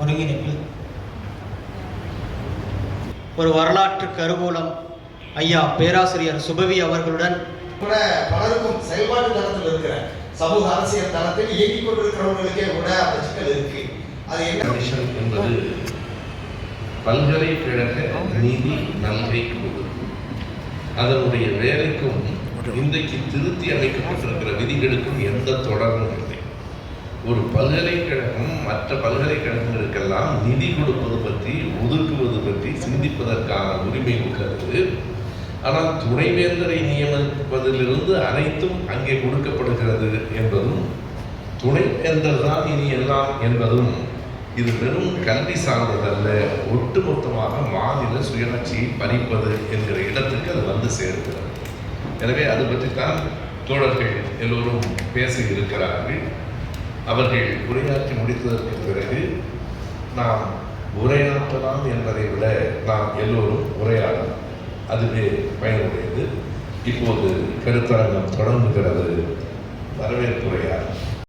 ஒருங்கிணைப்பில். ஒரு வரலாற்று கருவூலம். ஐயா பேராசிரியர் சுபவி அவர்களுடன். கூட பலருக்கும் செயல்பாட்டு தளத்தில் இருக்கிற சமூக அரசியல் தளத்தில் இயங்கிக் கொண்டிருக்கிறவர்களுக்கே கூட அந்த சிக்கல் இருக்கு. அது என்ன? மிஷன் என்பது பல்கலைக்கழக நீதி நன்மை அதனுடைய வேலைக்கும் இன்றைக்கு திருத்தி அமைக்கப்பட்டிருக்கிற விதிகளுக்கும் எந்த தொடர்பும் இல்லை. ஒரு பல்கலைக்கழகம் மற்ற பல்கலைக்கழகங்களுக்கெல்லாம் நிதி கொடுப்பது பற்றி ஒதுக்குவது பற்றி சிந்திப்பதற்கான உரிமை உள்ளது ஆனால் துணைவேந்தரை நியமிப்பதிலிருந்து அனைத்தும் அங்கே கொடுக்கப்படுகிறது என்பதும் துணைவேந்தர் தான் இனி எல்லாம் என்பதும் இது வெறும் கல்வி சார்ந்ததல்ல ஒட்டுமொத்தமாக மாநில சுயாட்சியை பறிப்பது என்கிற இடத்துக்கு அது வந்து சேர்க்கிறது. எனவே அது பற்றித்தான் தோழர்கள் எல்லோரும் பேசி இருக்கிறார்கள் அவர்கள் உரையாற்றி முடித்ததற்கு பிறகு நாம் உரையாற்றலாம் என்பதை விட நாம் எல்லோரும் உரையாடலாம். அதுவே பயனுடையது. இப்போது கருத்தரங்கம் தொடங்குகிறது. வரவேற்புரையார்